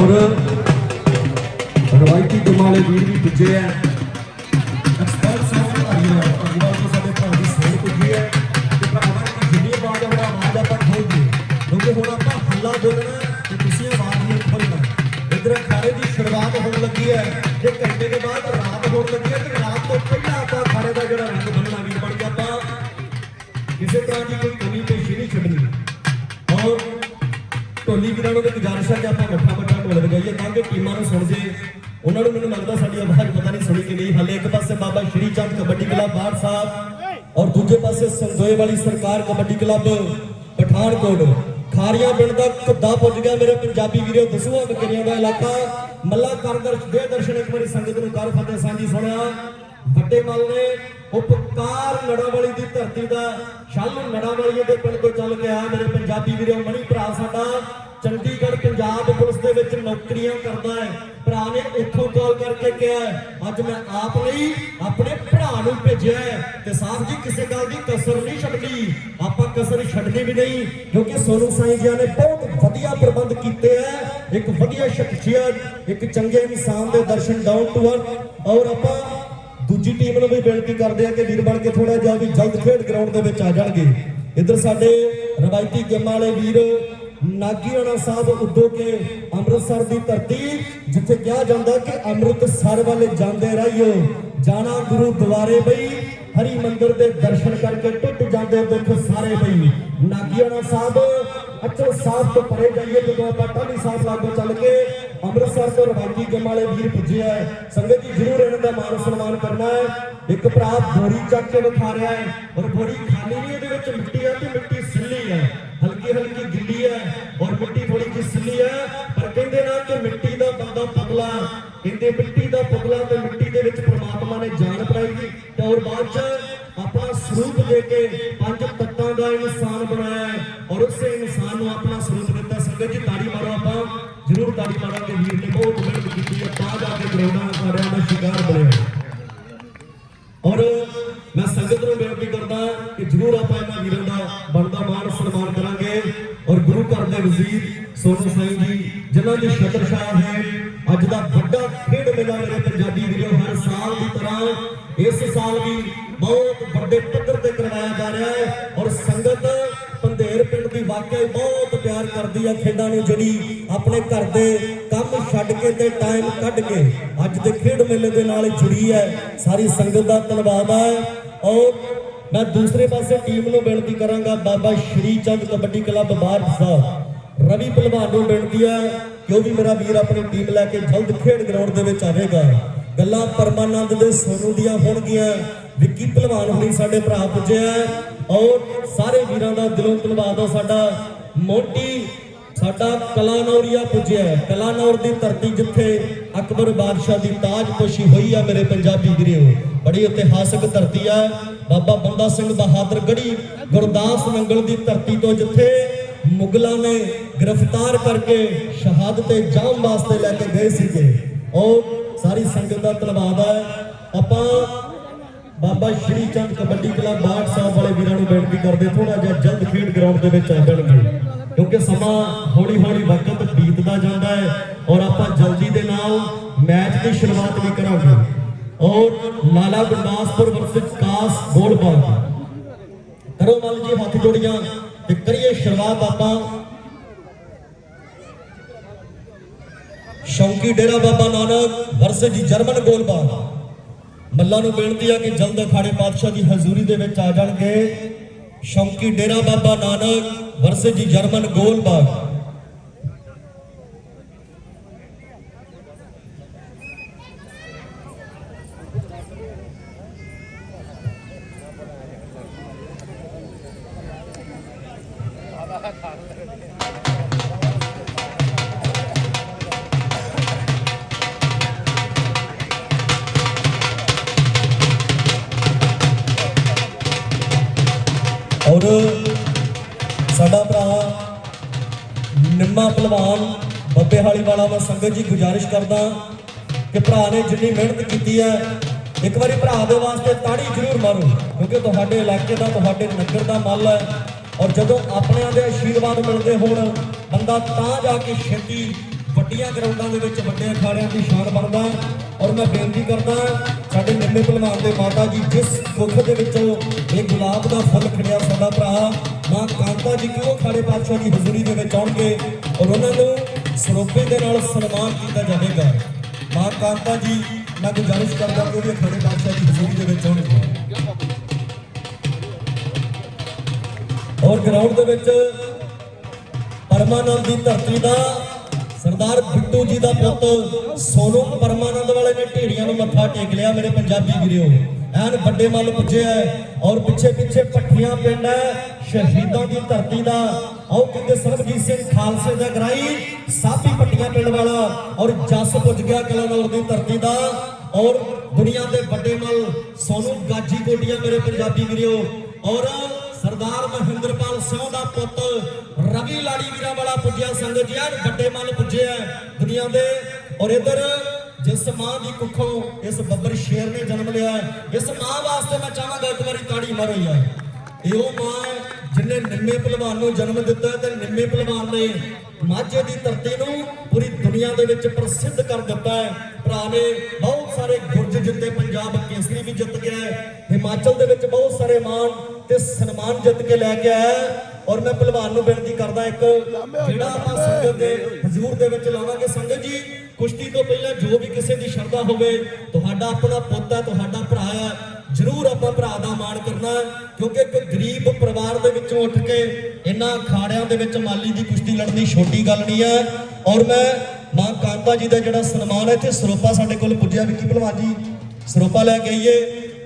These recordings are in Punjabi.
ਔਰ ਰਵਾਇਤੀ ਗੁਮਾਲੇ ਵੀਰ ਵੀ ਪੁੱਜੇ ਆ। ਆਵਾਜ਼ ਪਤਾ ਨਹੀਂ ਸੁਣੀ ਕਿ ਨਹੀਂ, ਹਲੇ ਇੱਕ ਪਾਸੇ ਬਾਬਾ ਸ਼੍ਰੀ ਚੰਦ ਕਬੱਡੀ ਕਲੱਬ ਬਾੜ ਸਾਹਿਬ ਔਰ ਦੂਜੇ ਪਾਸੇ ਸੰਦੋਏ ਵਾਲੀ ਸਰਕਾਰ ਕਬੱਡੀ ਕਲੱਬ ਪਠਾਨਕੋਟ। ਖਾਰੀਆਂ ਪਿੰਡ ਦਾ ਕੁੱਦਾ ਪੁੱਜ ਗਿਆ ਮੇਰੇ ਪੰਜਾਬੀ ਵੀਰੋ ਦਸੂਆ ਬਕਰੀਆਂ ਦਾ ਇਲਾਕਾ। ਮੱਲਾ ਕਰਦਰ ਦੇ ਦਰਸ਼ਨ ਇੱਕ ਵਾਰੀ ਸੰਗਤ ਨੂੰ ਕਰ ਫਤਿਹ ਸਾਂਝੀ ਸੁਣਿਆ। ਵੱਡੇ ਮੱਲ ਨੇ ਉਪਕਾਰ ਨੜਾਵਾਲੀ ਦੀ ਧਰਤੀ ਦਾ ਸ਼ਾਲੂ ਨੜਾਵਾਲੀ ਦੇ ਪਿੰਡ ਤੋਂ ਚੱਲ ਕੇ ਆਇਆ ਮੇਰੇ ਪੰਜਾਬੀ ਵੀਰੋ, ਮਣੀ ਭਰਾ ਸਾਡਾ। ਚੰਡੀਗੜ੍ਹ ਪੰਜਾਬ ਪੁਲਿਸ ਦੇ ਵਿੱਚ ਨੌਕਰੀਆਂ ਕਰਦਾ ਹੈ। ਭਰਾ ਨੇ ਇੱਥੋਂ ਕਾਲ ਕਰਕੇ ਕਿਹਾ ਅੱਜ ਮੈਂ ਆਪ ਲਈ ਆਪਣੇ ਭਰਾ ਨੂੰ ਭੇਜਿਆ ਤੇ ਸਾਹਿਬ ਜੀ ਕਿਸੇ ਗੱਲ ਦੀ ਕਸਰ ਨਹੀਂ ਛੱਡਣੀ। ਆਪਾਂ ਕਸਰ ਛੱਡਣੀ ਵੀ ਨਹੀਂ, ਕਿਉਂਕਿ ਸੋਨੂ ਸਾਈਂ ਜੀ ਨੇ ਬਹੁਤ ਵਧੀਆ ਪ੍ਰਬੰਧ ਕੀਤੇ ਹੈ ਇੱਕ ਵਧੀਆ ਸ਼ਖਸੀਅਤ, ਇੱਕ ਚੰਗੇ ਇਨਸਾਨ ਦੇ ਦਰਸ਼ਨ ਡਾਊਨ ਟੂ ਅਰਥ ਔਰ ਆਪਾਂ ਦੂਜੀ ਟੀਮ ਨੂੰ ਵੀ ਬੇਨਤੀ ਕਰਦੇ ਆ ਕਿ ਵੀਰ ਬਣ ਕੇ ਥੋੜਾ ਜਿਹਾ ਵੀ ਜਲਦ ਖੇਡ ਗਰਾਊਂਡ ਦੇ ਵਿੱਚ ਆ ਜਾਣਗੇ। ਇੱਧਰ ਸਾਡੇ ਰਵਾਇਤੀ ਗੇਮਾਂ ਵਾਲੇ ਵੀਰ ਨਾਗੀਆਣਾ ਸਾਹਿਬ ਉਦੋਂ ਕੇ ਅੰਮ੍ਰਿਤਸਰ ਦੀ ਧਰਤੀ, ਜਿੱਥੇ ਕਿਹਾ ਜਾਂਦਾ ਕਿ ਅੰਮ੍ਰਿਤਸਰ ਵੱਲ ਜਾਂਦੇ ਰਹੀਓ। ਜਾਣਾ ਗੁਰੂ ਦੁਆਰੇ ਬਈ, ਹਰੀ ਮੰਦਰ ਦੇ ਦਰਸ਼ਨ ਕਰਕੇ ਟੁੱਟ ਜਾਂਦੇ ਦੁੱਖ ਸਾਰੇ ਬਈ। ਨਾਗੀਆਣਾ ਸਾਹਿਬ ਅਚਲ ਸਾਹਿਬ ਤੋਂ ਪਰੇ ਜਾਈਏ, ਜਦੋਂ ਆਪਾਂ ਟਾਹਲੀ ਸਾਹਿਬ ਲਾਗੋਂ ਚੱਲ ਕੇ ਅੰਮ੍ਰਿਤਸਰ ਤੋਂ ਰਵਾਇਤੀ ਗੇਮਾਂ ਵੀਰ ਪੁੱਜੇ ਆ। ਸੰਗਤ ਜੀ ਜਰੂਰ ਇਹਨਾਂ ਦਾ ਮਾਨ ਸਨਮਾਨ ਕਰਨਾ ਹੈ। ਇੱਕ ਭਰਾ ਬੋਰੀ ਚੱਕ ਕੇ ਵਿਖਾ ਰਿਹਾ ਹੈ ਔਰ ਬੋਰੀ ਖਾਲੀ ਨਹੀਂ, ਇਹਦੇ ਵਿੱਚ ਮਿੱਟੀ ਹੈ ਤੇ ਮਿੱਟੀ ਸਿੱਲੀ ਹੈ ਹਲਕੀ ਹਲਕੀ ਗਿੱਲੀ ਹੈ ਔਰ ਮਿੱਟੀ ਥੋੜੀ ਜਿਹੀ ਸਿੱਲੀ ਹੈ, ਪਰ ਕਹਿੰਦੇ ਨਾ ਕਿ ਮਿੱਟੀ ਦਾ ਬੰਦਾ ਪਤਲਾ ਕਹਿੰਦੇ ਮਿੱਟੀ ਦਾ ਪਤਲਾ ਤੇ ਮਿੱਟੀ ਦੇ ਵਿੱਚ ਪ੍ਰਮਾਤਮਾ ਨੇ ਜਾਨ ਬਣਾਈ ਤੇ ਔਰ ਬਾਅਦ ਚ ਆਪਣਾ ਸਰੂਪ ਦੇ ਕੇ ਪੰਜ ਤੱਤਾਂ ਦਾ ਇਨਸਾਨ ਬਣਾਇਆ ਹੈ ਔਰ ਉਸੇ ਇਨਸਾਨ ਨੂੰ ਆਪਣਾ ਸਰੂਪ ਦਿੱਤਾ। ਸੰਗਤ ਜੀ, ਤਾੜੀ ਮਾਰੋ ਆਪਾਂ। ਜ਼ਰੂਰ ਤਾੜੀ ਮਾਰਾਂਗੇ। ਵੀਰ ਨੇ ਬਹੁਤ ਮਿਹਨਤ ਕੀਤੀ ਹੈ। ਤਾਂ ਜਾ ਕੇ ਗਰਾਊਂਡਾਂ ਸਾਰਿਆਂ ਦਾ ਸ਼ਿਕਾਰ ਬਣਿਆ ਔਰ ਮੈਂ ਸੰਗਤ ਨੂੰ ਬੇਨਤੀ ਕਰਦਾ ਕਿ ਜਰੂਰ ਆਪਾਂ ਇਹਨਾਂ ਵੀਰਾਂ ਦਾ ਬਣਦਾ ਮਾਣ ਸਨਮਾਨ ਕਰਾਂਗੇ ਔਰ ਗੁਰੂ ਘਰ ਦੇ ਵਜ਼ੀਰ ਸੋਨੂ ਸਾਈਂ ਜੀ, ਜਿਨ੍ਹਾਂ ਦੇ ਛਤਰ ਹੈ, ਅੱਜ ਦਾ ਵੱਡਾ ਖੇਡ ਮੇਲਾ ਮੇਰੇ ਪੰਜਾਬੀ ਵੀਰੋ ਹਰ ਸਾਲ ਦੀ ਤਰ੍ਹਾਂ ਇਸ ਸਾਲ ਵੀ ਬਹੁਤ ਵੱਡੇ ਪੱਧਰ ਤੇ ਕਰਵਾਇਆ ਜਾ ਰਿਹਾ ਹੈ ਔਰ ਸੰਗਤ ਪੰਧੇਰ ਪਿੰਡ ਦੀ ਵਾਕਿਆ ਬਹੁਤ ਪਿਆਰ ਕਰਦੀ ਆ ਖੇਡਾਂ ਨੂੰ, ਜਿਹੜੀ ਆਪਣੇ ਘਰ ਦੇ ਕੰਮ ਛੱਡ ਕੇ ਤੇ ਟਾਈਮ ਕੱਢ ਕੇ ਅੱਜ ਦੇ ਖੇਡ ਮੇਲੇ ਦੇ ਨਾਲ ਜੁੜੀ ਹੈ। ਸਾਰੀ ਸੰਗਤ ਦਾ ਧੰਨਵਾਦ ਹੈ ਔਰ ਮੈਂ ਦੂਸਰੇ ਪਾਸੇ ਟੀਮ ਨੂੰ ਬੇਨਤੀ ਕਰਾਂਗਾ, ਬਾਬਾ ਸ਼੍ਰੀ ਚੰਦ ਕਬੱਡੀ ਕਲੱਬ ਬਾਰ ਸਾਹਿਬ। ਰਵੀ ਪਹਿਲਵਾਨ ਨੂੰ ਬੇਨਤੀ ਹੈ। ਕਿ ਉਹ ਵੀ ਮੇਰਾ ਵੀਰ ਆਪਣੀ ਟੀਮ ਲੈ ਕੇ ਜਲਦ ਖੇਡ ਗਰਾਊਂਡ ਦੇ ਵਿੱਚ ਆਵੇਗਾ। ਗੱਲਾਂ ਪਰਮਾਨੰਦ ਦੇ ਸੋਨੂ ਦੀਆਂ ਹੋਣਗੀਆਂ। ਵਿੱਕੀ ਪਹਿਲਵਾਨ ਹੁਣੀ ਸਾਡੇ ਭਰਾ ਪੁੱਜੇ ਔਰ ਸਾਰੇ ਵੀਰਾਂ ਦਾ ਦਿਲੋਂ ਧੰਨਵਾਦ ਆ ਸਾਡਾ। ਮੋਟੀ ਸਾਡਾ ਕਲਾਨੌਰੀਆ ਪੁੱਜਿਆ ਕਲਾਨੌਰ ਦੀ ਧਰਤੀ ਜਿੱਥੇ ਅਕਬਰ ਬਾਦਸ਼ਾਹ ਦੀ ਤਾਜਪੋਸ਼ੀ ਹੋਈ ਆ ਮੇਰੇ ਪੰਜਾਬੀ ਵੀਰੋ। ਬੜੀ ਇਤਿਹਾਸਕ ਧਰਤੀ ਆ। ਬਾਬਾ ਬੰਦਾ ਸਿੰਘ ਬਹਾਦਰ ਗੜੀ ਗੁਰਦਾਸ ਨੰਗਲ ਦੀ ਧਰਤੀ ਤੋਂ ਜਿੱਥੇ ਮੁਗਲਾਂ ਨੇ ਗ੍ਰਿਫਤਾਰ ਕਰਕੇ ਸ਼ਹਾਦਤ ਤੇ ਜਾਮ ਵਾਸਤੇ ਲੈ ਕੇ ਗਏ ਸੀਗੇ। ਔਰ ਸਾਰੀ ਸੰਗਤ ਦਾ ਧੰਨਵਾਦ ਹੈ। ਆਪਾਂ ਬਾਬਾ ਸ਼੍ਰੀ ਚੰਦ ਕਬੱਡੀ ਕਲੱਬ ਬਾੜ ਸਾਹਿਬ ਵਾਲੇ ਵੀਰਾਂ ਨੂੰ ਬੇਨਤੀ ਕਰਦੇ ਥੋੜਾ ਜਿਹਾ ਜਲਦ ਖੇਡ ਗਰਾਊਂਡ ਦੇ ਵਿੱਚ ਆ ਜਾਣਗੇ। ਕਿਉਂਕਿ ਸਮਾਂ ਹੌਲੀ ਹੌਲੀ ਵਕਤ ਬੀਤਦਾ ਜਾਂਦਾ ਹੈ ਔਰ ਆਪਾਂ ਜਲਦੀ ਦੇ ਨਾਲ ਮੈਚ ਦੀ ਸ਼ੁਰੂਆਤ ਵੀ ਕਰਾਂਗੇ। ਔਰ ਲਾਲਾ ਗੁਰਦਾਸਪੁਰ ਵਰਸਸ ਕਾਸ ਗੋਲਬਾਗ ਕਰੋ ਮਲ ਜੀ, ਹੱਥ ਜੋੜੀਆਂ। ਤੇ ਕਰੀਏ ਸ਼ੁਰੂਆਤ ਆਪਾਂ ਸ਼ੌਂਕੀ ਡੇਰਾ ਬਾਬਾ ਨਾਨਕ ਵਰਸੇ ਜੀ ਜਰਮਨ ਗੋਲਬਾਗ। ਮੱਲਾ ਨੂੰ ਬੇਨਤੀ ਆ ਕਿ ਜਲਦ ਅਖਾੜੇ ਪਾਤਸ਼ਾਹ ਦੀ ਹਜ਼ੂਰੀ ਦੇ ਵਿੱਚ ਆ ਜਾਣਗੇ। ਸ਼ੌਂਕੀ ਡੇਰਾ ਬਾਬਾ ਨਾਨਕ ਵਰਸੇ ਜੀ ਜਰਮਨ ਗੋਲਬਾਗ। ਭਰਾ ਮਿਹਨਤ ਕੀਤੀ ਹੈ ਇੱਕ ਵਾਰੀ ਭਰਾ ਦੇ ਵਾਸਤੇ ਤਾੜੀ ਜ਼ਰੂਰ ਮਾਰੋ, ਕਿਉਂਕਿ ਤੁਹਾਡੇ ਇਲਾਕੇ ਦਾ, ਤੁਹਾਡੇ ਨਗਰ ਦਾ ਮੱਲ ਹੈ। ਔਰ ਜਦੋਂ ਆਪਣਿਆਂ ਦੇ ਆਸ਼ੀਰਵਾਦ ਮਿਲਦੇ ਹੋਣ, ਬੰਦਾ ਤਾਂ ਜਾ ਕੇ ਛੇਤੀ ਵੱਡੀਆਂ ਗਰਾਊਂਡਾਂ ਦੇ ਵਿੱਚ ਵੱਡੇ ਅਖਾੜਿਆਂ ਦੀ ਸ਼ਾਨ ਬਣਦਾ ਔਰ ਮੈਂ ਬੇਨਤੀ ਕਰਦਾ ਸਾਡੇ ਨਿੰਮੇ ਭਲਵਾਨ ਦੇ ਮਾਤਾ ਜੀ, ਜਿਸ ਮੁਖ ਦੇ ਵਿੱਚੋਂ ਇਹ ਗੁਲਾਬ ਦਾ ਫੁੱਲ ਖਿੜਿਆ ਸਾਡਾ ਭਰਾ, ਮਾਂ ਕਾਂਤਾ ਜੀ ਕਿਉਂ ਖਾੜੇ ਪਾਤਸ਼ਾਹ ਦੀ ਹਜ਼ੂਰੀ ਦੇ ਵਿੱਚ ਆਉਣਗੇ? ਔਰ ਉਹਨਾਂ ਨੂੰ ਸਰੋਪੇ ਦੇ ਨਾਲ ਸਨਮਾਨ ਕੀਤਾ ਜਾਵੇਗਾ। ਮਾਂ ਕਾਂਤਾ ਜੀ, ਮੈਂ ਗੁਜ਼ਾਰਿਸ਼ ਕਰਦਾ ਕਿ ਉਹ ਵੀ ਖਾੜੇ ਪਾਤਸ਼ਾਹ ਦੀ ਹਜ਼ੂਰੀ ਦੇ ਵਿੱਚ ਆਉਣਗੇ। ਔਰ ਗਰਾਊਂਡ ਦੇ ਵਿੱਚ ਪਰਮਾਨੰਦ ਦੀ ਧਰਤੀ ਦਾ ਸਰਦਾਰ ਬਿੱਟੂ ਜੀ ਦਾ ਪੁੱਤ ਸੋਨੂ ਪਰਮ ਟੇਕ ਲਿਆ ਮੇਰੇ ਪੰਜਾਬੀ ਵੀਰੋ ਐਨ ਵੱਡੇ ਮੱਲ ਪੁੱਜਿਆ ਹੈ ਔਰ ਪਿੱਛੇ ਪਿੱਛੇ ਪੱਠੀਆਂ ਪਿੰਡ ਹੈ ਸ਼ਹੀਦਾਂ ਦੀ ਧਰਤੀ ਦਾ। ਆਓ ਕਹਿੰਦੇ ਸਰਬਜੀਤ ਸਿੰਘ ਖਾਲਸੇ ਦਾ ਗਰਾਈ ਸਾਪੀ ਪੱਟੀਆਂ ਪਿੰਡ ਵਾਲਾ, ਔਰ ਜੱਸ ਪੁੱਜ ਗਿਆ ਕਲਾਨੌਰ ਦੀ ਧਰਤੀ ਦਾ। ਔਰ ਦੁਨੀਆ ਦੇ ਵੱਡੇ ਮੱਲ, ਸੋਨੂ ਗਾਜੀ ਕੋਟੀਆਂ ਮੇਰੇ ਪੰਜਾਬੀ ਵੀਰੋ ਔਰ ਸਰਦਾਰ ਮਹਿੰਦਰਪਾਲ ਸਿੰਘ ਦਾ ਪੁੱਤ, ਰਵੀ ਲਾੜੀ ਵੀਰਾਂ ਵਾਲਾ ਪੁੱਜਿਆ ਸੰਗਤ ਜੀ, ਐਨ ਵੱਡੇ ਮੱਲ ਪੁੱਜਿਆ ਦੁਨੀਆ ਦੇ। ਔਰ ਇਧਰ ਜਿਸ ਮਾਂ ਦੀ ਕੁੱਖੋਂ ਇਸ ਬੱਬਰ ਸ਼ੇਰ ਨੇ ਜਨਮ ਲਿਆ ਹੈ, ਇਸ ਮਾਂ ਵਾਸਤੇ ਮੈਂ ਚਾਹਾਂਗਾ ਇੱਕ ਵਾਰੀ ਤਾੜੀ ਮਾਰੋ ਯਾਰ। ਇਹ ਉਹ ਮਾਂ ਹੈ ਜਿਨੇ ਨਿੰਮੇ ਪਹਿਲਵਾਨ ਨੂੰ ਜਨਮ ਦਿੱਤਾ ਤੇ ਨਿੰਮੇ ਪਹਿਲਵਾਨ ਨੇ ਮਾਝੇ ਦੀ ਧਰਤੀ ਨੂੰ ਪੂਰੀ ਦੁਨੀਆ ਦੇ ਵਿੱਚ ਪ੍ਰਸਿੱਧ ਕਰ ਦਿੱਤਾ ਹੈ। ਭਰਾ ਨੇ ਬਹੁਤ ਸਾਰੇ ਗੁਰਜ ਜਿੱਤੇ ਪੰਜਾਬ ਕੇਸਰੀ ਵੀ ਜਿੱਤ ਗਿਆ ਹੈ। ਹਿਮਾਚਲ ਦੇ ਵਿੱਚ ਬਹੁਤ ਸਾਰੇ ਮਾਨ ਤੇ ਸਨਮਾਨ ਜਿੱਤ ਕੇ ਲੈ ਕੇ ਆਇਆ ਔਰ ਮੈਂ ਪਹਿਲਵਾਨ ਨੂੰ ਬੇਨਤੀ ਕਰਦਾ ਇੱਕ ਜਿਹੜਾ ਆਪਾਂ ਸੰਗਤ ਦੇ ਹਜ਼ੂਰ ਦੇ ਵਿੱਚ ਲਾਵਾਂਗੇ ਸੰਗਤ ਜੀ ਕੁਸ਼ਤੀ ਤੋਂ ਪਹਿਲਾਂ ਜੋ ਵੀ ਕਿਸੇ ਦੀ ਸ਼ਰਧਾ ਹੋਵੇ, ਤੁਹਾਡਾ ਆਪਣਾ ਪੁੱਤ ਹੈ, ਤੁਹਾਡਾ ਭਰਾ ਹੈ, ਜ਼ਰੂਰ ਆਪਾਂ ਭਰਾ ਦਾ ਮਾਣ ਕਰਨਾ ਕਿਉਂਕਿ ਇੱਕ ਗਰੀਬ ਪਰਿਵਾਰ ਦੇ ਵਿੱਚੋਂ ਉੱਠ ਕੇ ਇਹਨਾਂ ਅਖਾੜਿਆਂ ਦੇ ਵਿੱਚ ਮਾਲੀ ਦੀ ਕੁਸ਼ਤੀ ਲੜਨੀ ਛੋਟੀ ਗੱਲ ਨਹੀਂ ਹੈ। ਔਰ ਮੈਂ, ਮਾਂ ਕਾਂਤਾ ਜੀ ਦਾ ਜਿਹੜਾ ਸਨਮਾਨ ਹੈ, ਇੱਥੇ ਸਰੋਪਾ ਸਾਡੇ ਕੋਲ ਪੁੱਜਿਆ। ਵਿੱਕੀ ਭਲਵਾਨ ਜੀ, ਸਰੋਪਾ ਲੈ ਕੇ ਆਈਏ।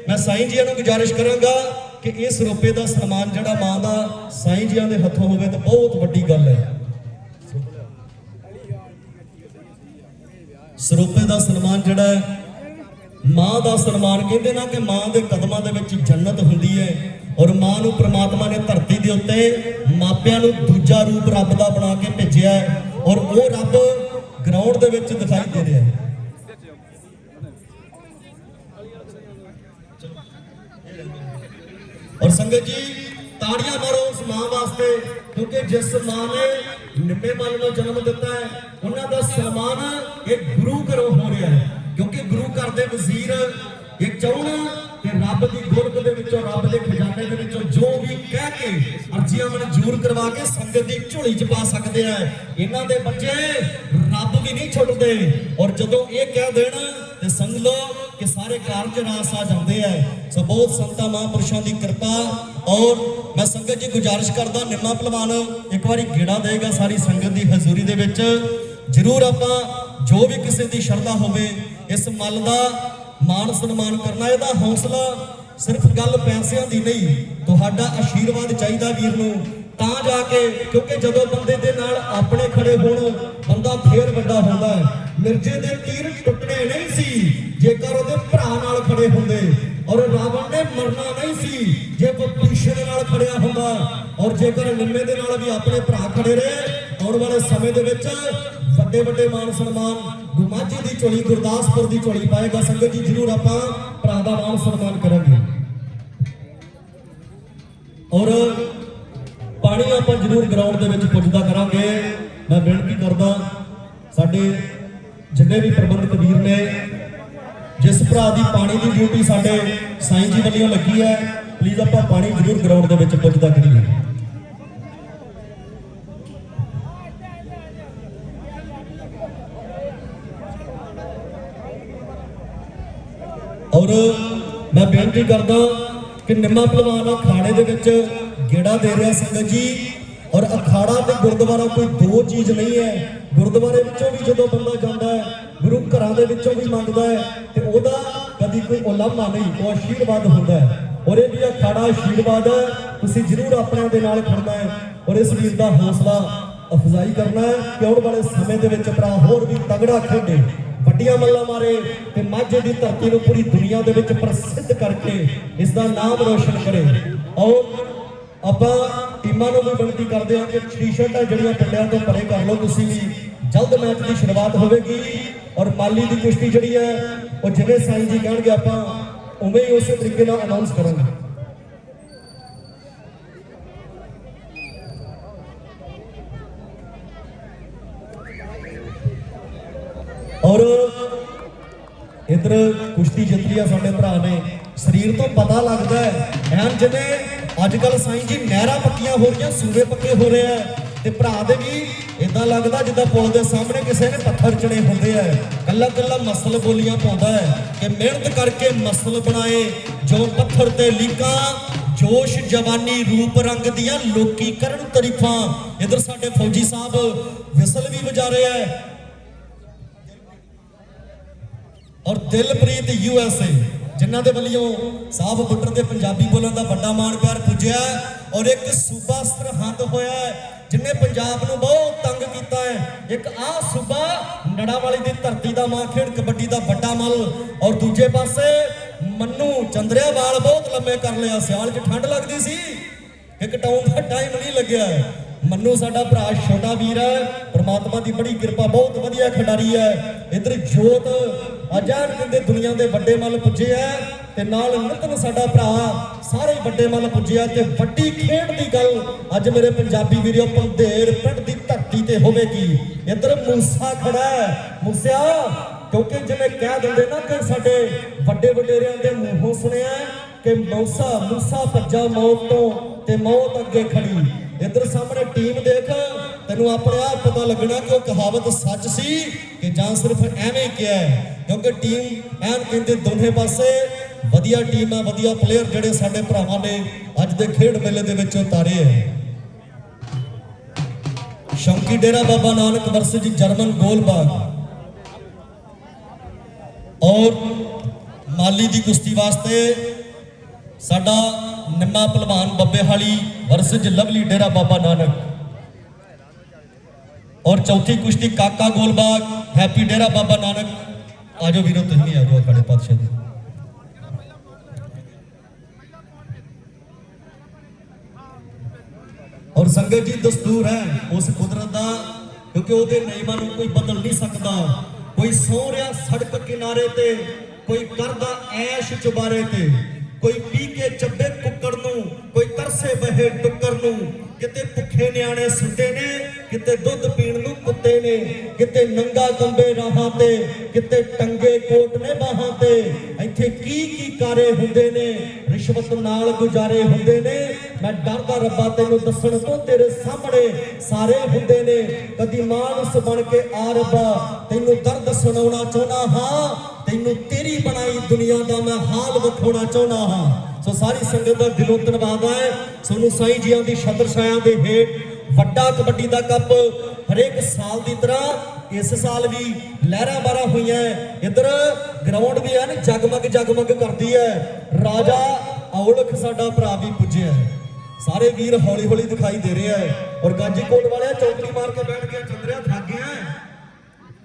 ਮੈਂ ਸਾਈਂ ਜੀਆਂ ਨੂੰ ਗੁਜ਼ਾਰਿਸ਼ ਕਰਾਂਗਾ ਕਿ ਇਸ ਸਰੋਪੇ ਦਾ ਸਨਮਾਨ ਜਿਹੜਾ ਮਾਂ ਦਾ ਸਾਈਂ ਜੀਆਂ ਦੇ ਹੱਥੋਂ ਹੋਵੇ, ਤਾਂ ਬਹੁਤ ਵੱਡੀ ਗੱਲ ਹੈ। ਸਰੋਪੇ ਦਾ ਸਨਮਾਨ ਜਿਹੜਾ ਹੈ, ਮਾਂ ਦਾ ਸਨਮਾਨ ਕਹਿੰਦੇ ਨਾ ਕਿ ਮਾਂ ਦੇ ਕਦਮਾਂ ਦੇ ਵਿੱਚ ਜੰਨਤ ਹੁੰਦੀ ਹੈ ਔਰ ਮਾਂ ਨੂੰ ਪ੍ਰਮਾਤਮਾ ਨੇ ਧਰਤੀ ਦੇ ਉੱਤੇ ਮਾਪਿਆਂ ਨੂੰ ਦੂਜਾ ਰੂਪ ਰੱਬ ਦਾ ਬਣਾ ਕੇ ਭੇਜਿਆ ਹੈ ਔਰ ਉਹ ਰੱਬ ਗਰਾਊਂਡ ਦੇ ਵਿੱਚ ਦਿਖਾਈ ਦੇ ਰਿਹਾ ਹੈ। ਔਰ ਸੰਗਤ ਜੀ, ਤਾੜੀਆਂ ਮਾਰੋ ਉਸ ਮਾਂ ਵਾਸਤੇ। ਕਿਉਂਕਿ ਜਿਸ ਮਾਂ ਨੇ ਨਿੰਮੇ ਮਨ ਨੂੰ ਜਨਮ ਦਿੱਤਾ ਹੈ, ਉਹਨਾਂ ਦਾ ਸਨਮਾਨ ਇਹ ਗੁਰੂ ਘਰੋਂ ਹੋ ਰਿਹਾ ਹੈ। ਕਿਉਂਕਿ ਗੁਰੂ ਘਰ ਦੇ ਵਜ਼ੀਰ ਇਹ ਚਾਹਣ ਕਿ ਰੱਬ ਦੀ ਗੁਰਬ ਦੇ ਵਿੱਚੋਂ, ਰੱਬ ਦੇ ਖਜ਼ਾਨੇ ਦੇ ਵਿੱਚੋਂ ਜੋ ਵੀ ਕਹਿ ਕੇ ਅਰਜ਼ੀਆਂ ਮਨਜ਼ੂਰ ਕਰਵਾ ਕੇ ਸੰਗਤ ਦੀ ਝੋਲੀ 'ਚ ਪਾ ਸਕਦੇ ਆ। ਇਹਨਾਂ ਦੇ ਬੱਚੇ ਰੱਬ ਵੀ ਨਹੀਂ ਛੁੱਟਦੇ ਔਰ ਜਦੋਂ ਇਹ ਕਹਿ ਦੇਣ, ਤੇ ਸਮਝ ਲਓ ਕਿ ਸਾਰੇ ਕਾਰਜ ਰਾਸ ਆ ਜਾਂਦੇ ਆ। ਸੋ ਬਹੁਤ ਸੰਤਾਂ ਮਹਾਂਪੁਰਸ਼ਾਂ ਦੀ ਕਿਰਪਾ। ਔਰ ਮੈਂ ਸੰਗਤ ਜੀ ਗੁਜ਼ਾਰਿਸ਼ ਕਰਦਾ, ਨਿੰਮਾ ਪਹਿਲਵਾਨ ਇੱਕ ਵਾਰੀ ਗੇੜਾ ਦੇਗਾ ਸਾਰੀ ਸੰਗਤ ਦੀ ਹਜ਼ੂਰੀ ਦੇ ਵਿੱਚ। ਜ਼ਰੂਰ ਆਪਾਂ ਜੋ ਵੀ ਕਿਸੇ ਦੀ ਸ਼ਰਧਾ ਹੋਵੇ, ਇਸ ਮੱਲ ਦਾ ਮਾਣ ਸਨਮਾਨ ਕਰਨਾ, ਇਹਦਾ ਹੌਸਲਾ ਸਿਰਫ ਗੱਲ ਪੈਸਿਆਂ ਦੀ ਨਹੀਂ, ਤੁਹਾਡਾ ਆਸ਼ੀਰਵਾਦ ਚਾਹੀਦਾ ਵੀਰ ਨੂੰ। ਤਾਂ ਜਾ ਕੇ, ਕਿਉਂਕਿ ਜਦੋਂ ਬੰਦੇ ਦੇ ਨਾਲ ਆਪਣੇ ਖੜੇ ਹੋਣ, ਬੰਦਾ ਫੇਰ ਵੱਡਾ ਹੁੰਦਾ ਹੈ। ਮਿਰਜ਼ੇ ਦੇ ਤੀਰ ਟੁੱਟਣੇ ਨਹੀਂ ਸੀ, ਜੇਕਰ ਉਹਦੇ ਭਰਾ ਨਾਲ ਖੜੇ ਹੁੰਦੇ, ਔਰ ਰਾਵਣ ਨੇ ਮਰਨਾ ਨਹੀਂ ਸੀ, ਜੇ ਵਿਭੀਸ਼ਣ ਦੇ ਨਾਲ ਖੜਿਆ ਹੁੰਦਾ, ਔਰ ਜੇਕਰ ਨਿੰਮੇ ਦੇ ਨਾਲ ਵੀ ਆਪਣੇ ਭਰਾ ਖੜੇ ਰਹੇ, ਆਉਣ ਵਾਲੇ ਸਮੇਂ ਦੇ ਵਿੱਚ ਵੱਡੇ ਵੱਡੇ ਮਾਨ ਸਨਮਾਨ ਗੁਮਾਜੀ ਦੀ ਝੋਲੀ, ਗੁਰਦਾਸਪੁਰ ਦੀ ਝੋਲੀ ਪਾਏਗਾ ਸੰਗਤ ਜੀ, ਜਰੂਰ ਆਪਾਂ ਭਰਾ ਦਾ ਮਾਨ ਸਨਮਾਨ ਕਰਾਂਗੇ। ਔਰ ਪਾਣੀ ਆਪਾਂ ਜਰੂਰ ਗਰਾਊਂਡ ਦੇ ਵਿੱਚ ਪੁੱਜਦਾ ਕਰਾਂਗੇ। ਮੈਂ ਬੇਨਤੀ ਕਰਦਾ, ਸਾਡੇ ਜਿੰਨੇ ਵੀ ਪ੍ਰਬੰਧਕ ਵੀਰ ਨੇ, ਜਿਸ ਭਰਾ ਦੀ ਪਾਣੀ ਦੀ ਡਿਊਟੀ ਸਾਡੇ ਸਾਈਂ ਜੀ ਵੱਲੋਂ ਲੱਗੀ ਹੈ ਪਲੀਜ਼ ਆਪਾਂ ਪਾਣੀ ਜਰੂਰ ਗਰਾਊਂਡ ਦੇ ਵਿੱਚ ਪੁੱਜਦਾ ਕਰੀਏ। ਔਰ ਮੈਂ ਬੇਨਤੀ ਕਰਦਾ ਕਿ ਨਿੰਮਾ ਪਹਿਲਵਾਨ ਅਖਾੜੇ ਦੇ ਵਿੱਚ ਗੇੜਾ ਦੇ ਰਿਹਾ ਸੰਗਤ ਜੀ। ਔਰ ਅਖਾੜਾ ਤੇ ਗੁਰਦੁਆਰਾ ਕੋਈ ਦੋ ਚੀਜ਼ ਨਹੀਂ ਹੈ। ਗੁਰਦੁਆਰੇ ਵਿੱਚੋਂ ਵੀ ਜਦੋਂ ਬੰਦਾ ਜਾਂਦਾ ਹੈ, ਗੁਰੂ ਘਰਾਂ ਦੇ ਵਿੱਚੋਂ ਵੀ ਮੰਗਦਾ ਹੈ, ਤੇ ਉਹਦਾ ਕਦੀ ਕੋਈ ਉਲੰਘਣਾ ਨਹੀਂ, ਉਹ ਆਸ਼ੀਰਵਾਦ ਹੁੰਦਾ ਹੈ। ਔਰ ਇਹ ਵੀ ਅਖਾੜਾ ਆਸ਼ੀਰਵਾਦ ਹੈ, ਤੁਸੀਂ ਜ਼ਰੂਰ ਆਪਣਿਆਂ ਦੇ ਨਾਲ ਖੜਨਾ ਹੈ। ਔਰ ਇਸ ਵੀਰ ਦਾ ਹੌਸਲਾ ਅਫਜ਼ਾਈ ਕਰਨਾ ਹੈ ਕਿ ਆਉਣ ਵਾਲੇ ਸਮੇਂ ਦੇ ਵਿੱਚ ਭਰਾ ਹੋਰ ਵੀ ਤਗੜਾ ਖੇਡੇ। ਵੱਡੀਆਂ ਮੱਲਾਂ ਮਾਰੇ ਤੇ ਮਾਝੇ ਦੀ ਧਰਤੀ ਨੂੰ ਪੂਰੀ ਦੁਨੀਆ ਦੇ ਵਿੱਚ ਪ੍ਰਸਿੱਧ ਕਰਕੇ ਇਸ ਦਾ ਨਾਮ ਰੋਸ਼ਨ ਕਰੇ। ਔਰ ਆਪਾਂ ਟੀਮਾਂ ਨੂੰ ਵੀ ਬੇਨਤੀ ਕਰਦੇ ਹਾਂ ਕਿ ਟੀ-ਸ਼ਰਟਾਂ ਜਿਹੜੀਆਂ ਪਿੰਡਾਂ ਤੋਂ ਪਰੇ ਕਰ ਲਓ, ਤੁਸੀਂ ਵੀ ਜਲਦ ਮੈਚ ਦੀ ਸ਼ੁਰੂਆਤ ਹੋਵੇਗੀ। ਔਰ ਮਾਲੀ ਦੀ ਕੁਸ਼ਤੀ ਜਿਹੜੀ ਹੈ, ਉਹ ਜਿਵੇਂ ਸਾਈਂ ਜੀ ਕਹਿਣਗੇ ਆਪਾਂ, ਉਵੇਂ ਹੀ ਉਸੇ ਤਰੀਕੇ ਨਾਲ ਅਨਾਉਂਸ ਕਰਾਂਗੇ। ਇਧਰ ਕੁਸ਼ਤੀ ਜਿੱਤ ਸਾਡੇ ਭਰਾ ਨੇ। ਸਰੀਰ ਤੋਂ ਪਤਾ ਲੱਗਦਾ ਹੈ। ਐਨ ਜਿਵੇਂ ਅੱਜ ਕੱਲ ਸਾਈਂ ਜੀ ਨਹਿਰਾਂ ਪੱਕੀਆਂ ਹੋ ਰਹੀਆਂ ਸੂਬੇ ਪੱਕੇ ਹੋ ਰਹੇ ਆ। ਤੇ ਭਰਾ ਦੇ ਵੀ ਇਦਾਂ ਲੱਗਦਾ ਜਿੱਦਾਂ ਪੁਲ ਦੇ ਸਾਹਮਣੇ ਕਿਸੇ ਨੇ ਪੱਥਰ ਚੜੇ ਹੁੰਦੇ ਆ। ਕੱਲਾ ਕੱਲਾ ਮਸਲ ਬੋਲੀਆਂ ਪਾਉਂਦਾ ਹੈ ਕਿ ਮਿਹਨਤ ਕਰਕੇ ਮਸਲ ਬਣਾਏ। ਜੋ ਪੱਥਰ ਤੇ ਲੀਕਾਂ, ਜੋਸ਼ ਜਵਾਨੀ ਰੂਪ ਰੰਗ ਦੀਆਂ ਲੋਕੀ ਕਰਨ ਤਰੀਫਾਂ। ਇਧਰ ਸਾਡੇ ਫੌਜੀ ਸਾਹਿਬ ਵਿਸਲ ਵੀ ਵਜਾ ਰਹੇ ਹੈ ਔਰ ਦਿਲਪ੍ਰੀਤ ਯੂ ਜਿਨ੍ਹਾਂ ਦੇ ਵੱਲੋਂ ਸਾਫ਼ ਬੁੱਟਰ ਦੇ ਪੰਜਾਬੀ ਬੋਲਣ ਦਾ ਵੱਡਾ ਮਾਣ ਪਿਆਰ ਪੁੱਜਿਆ ਔਰ ਇੱਕ ਸੂਬਾ ਸਰਹੰਦ ਹੋਇਆ ਜਿਨੇ ਪੰਜਾਬ ਨੂੰ ਬਹੁਤ ਤੰਗ ਕੀਤਾ ਹੈ। ਇੱਕ ਆਹ ਸੂਬਾ, ਨੜਾਵਾਲੀ ਦੀ ਧਰਤੀ ਦਾ ਮਾਂ ਖੇਡ, ਕਬੱਡੀ ਦਾ ਵੱਡਾ ਮਲ। ਔਰ ਦੂਜੇ ਪਾਸੇ ਮੰਨੂ ਚੰਦਰਿਆ ਵਾਲ ਬਹੁਤ ਲੰਮੇ ਕਰ ਲਿਆ, ਸਿਆਲ 'ਚ ਠੰਡ ਲੱਗਦੀ ਸੀ। ਕਿ ਕਟਾਉਣ ਦਾ ਟਾਈਮ ਨਹੀਂ ਲੱਗਿਆ ਹੈ। ਮੰਨੂ ਸਾਡਾ ਭਰਾ ਛੋਟਾ ਵੀਰ ਹੈ, ਪ੍ਰਮਾਤਮਾ ਦੀ ਬੜੀ ਕਿਰਪਾ, ਬਹੁਤ ਵਧੀਆ ਖਿਡਾਰੀ ਹੈ। ਇਧਰ ਜੋਤ ਅਜਾਨ ਕਹਿੰਦੇ ਦੁਨੀਆ ਦੇ ਵੱਡੇ ਮੱਲ ਪੁੱਜੇ ਆ ਤੇ ਨਾਲ ਨਿਤਨ ਸਾਡਾ ਭਰਾ ਸਾਰੇ ਵੱਡੇ ਮੱਲ ਪੁੱਜੇ ਆ ਤੇ ਵੱਡੀ ਖੇਡ ਦੀ ਗੱਲ ਅੱਜ ਮੇਰੇ ਪੰਜਾਬੀ ਵੀਰੋ ਪੰਧੇਰ ਪਿੰਡ ਦੀ ਧਰਤੀ ਤੇ ਹੋਵੇਗੀ। ਇਧਰ ਮੂਸਾ ਖੜਾ ਹੈ। ਮੂਸਿਆ, ਕਿਉਂਕਿ ਜਿਵੇਂ ਕਹਿ ਦਿੰਦੇ ਨਾ ਕਿ ਸਾਡੇ ਵੱਡੇ ਵਡੇਰਿਆਂ ਦੇ ਮੂੰਹੋਂ ਸੁਣਿਆ ਕਿ ਮੂਸਾ ਮੂਸਾ ਭੱਜਾ ਮੌਤ ਤੋਂ ਤੇ ਮੌਤ ਅੱਗੇ ਖੜੀ। ਇੱਧਰ ਸਾਹਮਣੇ ਟੀਮ ਦੇਖ, ਤੈਨੂੰ ਆਪਣੇ ਆਪ ਪਤਾ ਲੱਗਣਾ ਕਿ ਉਹ ਕਹਾਵਤ ਸੱਚ ਸੀ ਕਿ ਜਾਂ ਸਿਰਫ ਐਵੇਂ ਕਿਹਾ ਕਿਉਂਕਿ ਟੀਮ ਐਨ ਕਹਿੰਦੇ ਦੋਨੇ ਪਾਸੇ, ਵਧੀਆ ਟੀਮ ਵਧੀਆ ਪਲੇਅਰ ਜਿਹੜੇ ਸਾਡੇ ਭਰਾਵਾਂ ਨੇ, ਅੱਜ ਦੇ ਖੇਡ ਮੇਲੇ ਦੇ ਵਿੱਚ ਉਤਾਰੇ ਹੈ। ਸ਼ੌਂਕੀ ਡੇਰਾ ਬਾਬਾ ਨਾਨਕ ਵਰਸਜ ਜਰਮਨ ਗੋਲਬਾਗ। ਔਰ ਮਾਲੀ ਦੀ ਕੁਸ਼ਤੀ ਵਾਸਤੇ ਸਾਡਾ ਨਿੰਮਾ ਪਹਿਲਵਾਨ ਬੱਬੇਹਾਲੀ ਵਰਸਜ ਲਵਲੀ ਡੇਰਾ ਬਾਬਾ ਨਾਨਕ। ਔਰ ਚੌਥੀ ਕੁਸ਼ਤੀ ਕਾਕਾ ਗੋਲਬਾਗ, ਹੈਪੀ ਡੇਰਾ ਬਾਬਾ ਨਾਨਕ। ਆਜੋ ਵੀਰੋ, ਤੁਸੀਂ ਆਜੋ ਖੜੇ ਪਾਤਸ਼ਾਹ ਜੀ। ਔਰ ਸੰਗਤ ਜੀ ਦਸਤੂਰ ਹੈ ਉਸ ਕੁਦਰਤ ਦਾ, ਕਿਉਂਕਿ ਉਹਦੇ ਨਿਯਮਾਂ ਨੂੰ ਕੋਈ ਬਦਲ ਨਹੀਂ ਸਕਦਾ। ਕੋਈ ਸੌ ਰਿਹਾ ਸੜਕ ਕਿਨਾਰੇ ਤੇ, ਕੋਈ ਕਰਦਾ ਐਸ਼ ਚੁਬਾਰੇ ਤੇ। ਕੋਈ ਪੀ ਕੇ ਚੱਬੇ ਕੁੱਕੜ ਨੂੰ, ਕੋਈ ਤਰਸੇ ਬਹੇ ਟੁੱਕਰ ਨੂੰ। ਕਿਤੇ ਭੁੱਖੇ ਨਿਆਣੇ ਸੁੱਤੇ ਨੇ, ਕਿਤੇ ਦੁੱਧ ਪੀਣ ਨੂੰ ਕੁੱਤੇ ਨੇ। ਕਿਤੇ ਨੰਗਾ ਕੰਬੇ ਰਾਹਾਂ ਤੇ, ਕਿਤੇ ਟੰਗੇ ਕੋਟ ਨੇ ਬਾਹਾਂ ਤੇ। ਇੱਥੇ ਕੀ ਕੀ ਕਾਰੇ ਹੁੰਦੇ ਨੇ, ਰਿਸ਼ਵਤ ਨਾਲ ਗੁਜ਼ਾਰੇ ਹੁੰਦੇ ਨੇ। ਮੈਂ ਡਰਦਾ ਰੱਬਾ ਤੈਨੂੰ ਦੱਸਣ ਤੋਂ ਤੇਰੇ ਸਾਹਮਣੇ ਸਾਰੇ ਹੁੰਦੇ ਨੇ। ਕਦੀ ਮਾਨਸ ਬਣ ਕੇ ਆ ਰੱਬਾ, ਤੈਨੂੰ ਦਰਦ ਸੁਣਾਉਣਾ ਚਾਹੁੰਦਾ ਹਾਂ। ਤੈਨੂੰ ਤੇਰੀ ਬਣਾਈ ਦੁਨੀਆ ਦਾ ਮੈਂ ਹਾਲ ਵਿਖਾਉਣਾ ਚਾਹੁੰਦਾ ਹਾਂ। ਸੋ ਸਾਰੀ ਸੰਗਤ ਦਾ ਦਿਲੋਂ ਧੰਨਵਾਦ ਹੈ। ਸੋਨੂੰ ਸਾਈਂ ਜੀਆਂ ਦੀ ਛਤਰ ਛਾਇਆ ਦੇ ਹੇਠ ਵੱਡਾ ਕਬੱਡੀ ਦਾ ਕੱਪ ਹਰੇਕ ਸਾਲ ਦੀ ਤਰ੍ਹਾਂ ਇਸ ਸਾਲ ਵੀ ਲਹਿਰਾਂ ਬਾਰਾਂ ਹੋਈਆਂ ਇੱਧਰ ਗਰਾਊਂਡ ਵੀ ਹੈ ਨਾ, ਜਗਮਗ ਜਗਮਗ ਕਰਦੀ ਹੈ। ਰਾਜਾ ਔਲਖ ਸਾਡਾ ਭਰਾ ਵੀ ਪੁੱਜਿਆ ਹੈ। ਸਾਰੇ ਵੀਰ ਹੌਲੀ ਹੌਲੀ ਦਿਖਾਈ ਦੇ ਰਹੇ ਹੈ। ਔਰ ਗਾਜੀ ਕੋਟ ਵਾਲਿਆ ਚੌਕੜੀ ਮਾਰ ਕੇ ਬੈਠ ਕੇ ਚੰਦਰਿਆ ਥੱਕ ਗਿਆ ਹੈ।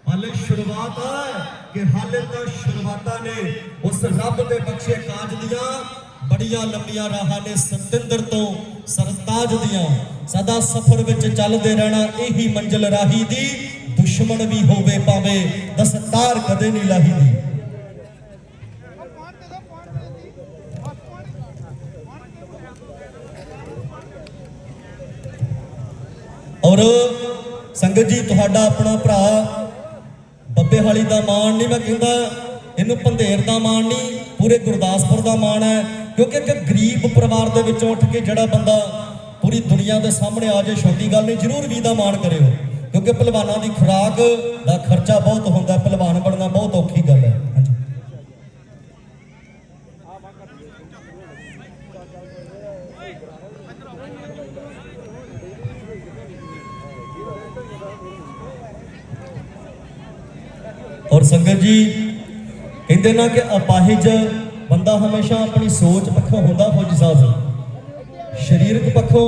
ਹਾਲੇ ਸ਼ੁਰੂਆਤ ਹੈ ਕਿ ਹਾਲੇ ਤਾਂ ਸ਼ੁਰੂਆਤਾਂ ਨੇ ਉਸ ਰੱਬ ਦੇ ਬਖਸ਼ੇ ਕਾਜ ਦੀਆਂ ਬੜੀਆਂ ਲੰਮੀਆਂ ਰਾਹਾਂ ਨੇ ਸਤਿੰਦਰ ਤੋਂ ਸਰਤਾਜ ਦੀਆਂ। ਸਦਾ ਸਫ਼ਰ ਵਿੱਚ ਚੱਲਦੇ ਰਹਿਣਾ ਇਹੀ ਮੰਜ਼ਿਲ ਰਾਹੀ ਦੀ। ਦੁਸ਼ਮਣ ਵੀ ਹੋਵੇ ਪਾਵੇ ਦਸਤਾਰ ਕਦੇ ਨਹੀਂ ਲਾਹੀ ਦੀ। ਔਰ ਸੰਗਤ ਜੀ, ਤੁਹਾਡਾ ਆਪਣਾ ਭਰਾ ਬੱਬੇ ਹਾਲੀ ਦਾ ਮਾਣ ਨਹੀਂ ਮੈਂ ਕਹਿੰਦਾ ਇਹਨੂੰ ਪੰਧੇਰ ਦਾ ਮਾਣ ਨਹੀਂ ਪੂਰੇ ਗੁਰਦਾਸਪੁਰ ਦਾ ਮਾਣ ਹੈ ਕਿਉਂਕਿ ਇੱਕ ਗਰੀਬ ਪਰਿਵਾਰ ਦੇ ਵਿੱਚੋਂ ਉੱਠ ਕੇ ਜਿਹੜਾ ਬੰਦਾ ਪੂਰੀ ਦੁਨੀਆ ਦੇ ਸਾਹਮਣੇ ਆ ਜਾਏ ਛੋਟੀ ਗੱਲ ਨਹੀਂ ਜ਼ਰੂਰ ਵੀ ਦਾ ਮਾਣ ਕਰਿਓ ਕਿਉਂਕਿ ਪਹਿਲਵਾਨਾਂ ਦੀ ਖੁਰਾਕ ਦਾ ਖਰਚਾ ਬਹੁਤ ਹੁੰਦਾ ਹੈ, ਪਹਿਲਵਾਨ ਬਣਨਾ ਬਹੁਤ ਔਖੀ ਗੱਲ ਹੈ। ਔਰ ਸੰਗਤ ਜੀ, ਕਹਿੰਦੇ ਨਾ ਕਿ ਅਪਾਹਿਜ ਬੰਦਾ ਹਮੇਸ਼ਾ ਆਪਣੀ ਸੋਚ ਪੱਖੋਂ ਹੁੰਦਾ ਫੌਜੀ ਸਾਹਿਬ। ਸਰੀਰਕ ਪੱਖੋਂ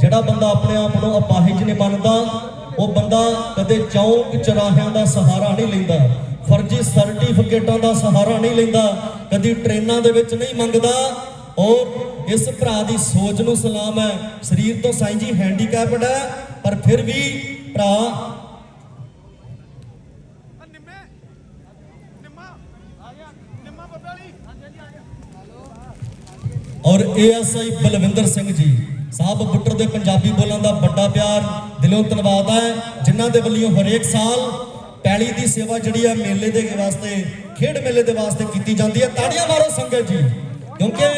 ਜਿਹੜਾ ਬੰਦਾ ਆਪਣੇ ਆਪ ਨੂੰ ਅਪਾਹਿਜ ਨਹੀਂ ਮੰਨਦਾ, ਉਹ ਬੰਦਾ ਕਦੇ ਚੌਕ ਚਰਾਹਿਆਂ ਦਾ ਸਹਾਰਾ ਨਹੀਂ ਲੈਂਦਾ, ਫਰਜ਼ੀ ਸਰਟੀਫਿਕੇਟਾਂ ਦਾ ਸਹਾਰਾ ਨਹੀਂ ਲੈਂਦਾ, ਕਦੀ ਟ੍ਰੇਨਾਂ ਦੇ ਵਿੱਚ ਨਹੀਂ ਮੰਗਦਾ। ਔਰ ਇਸ ਭਰਾ ਦੀ ਸੋਚ ਨੂੰ ਸਲਾਮ ਹੈ, ਸਰੀਰ ਤੋਂ ਸਾਈਂ ਜੀ ਹੈਂਡੀਕੈਪਡ ਹੈ, ਪਰ ਫਿਰ ਵੀ ਭਰਾ ਨਿੰਮੇ ਨਿੰਮਾ ਆ ਗਿਆ ਨਿੰਮਾ ਬੱਬੇ ਵਾਲੀ ਹਾਂਜੀ ਹਾਂਜੀ ਆ ਗਿਆ ਔਰ ਏਐਸਆਈ ਬਲਵਿੰਦਰ ਸਿੰਘ ਜੀ, ਸਾਹਿਬ ਬੁੱਟਰ ਦੇ ਪੰਜਾਬੀ ਬੋਲਾਂ ਦਾ ਵੱਡਾ ਪਿਆਰ, ਦਿਲੋਂ ਧੰਨਵਾਦ ਹੈ, ਜਿਨ੍ਹਾਂ ਦੇ ਵੱਲੋਂ ਹਰੇਕ ਸਾਲ ਪੈਲੀ ਦੀ ਸੇਵਾ ਜਿਹੜੀ ਆ ਮੇਲੇ ਦੇ ਵਾਸਤੇ, ਖੇਡ ਮੇਲੇ ਦੇ ਵਾਸਤੇ ਕੀਤੀ ਜਾਂਦੀ ਹੈ। ਤਾੜੀਆਂ ਮਾਰੋ ਸੰਗਤ ਜੀ, ਕਿਉਂਕਿ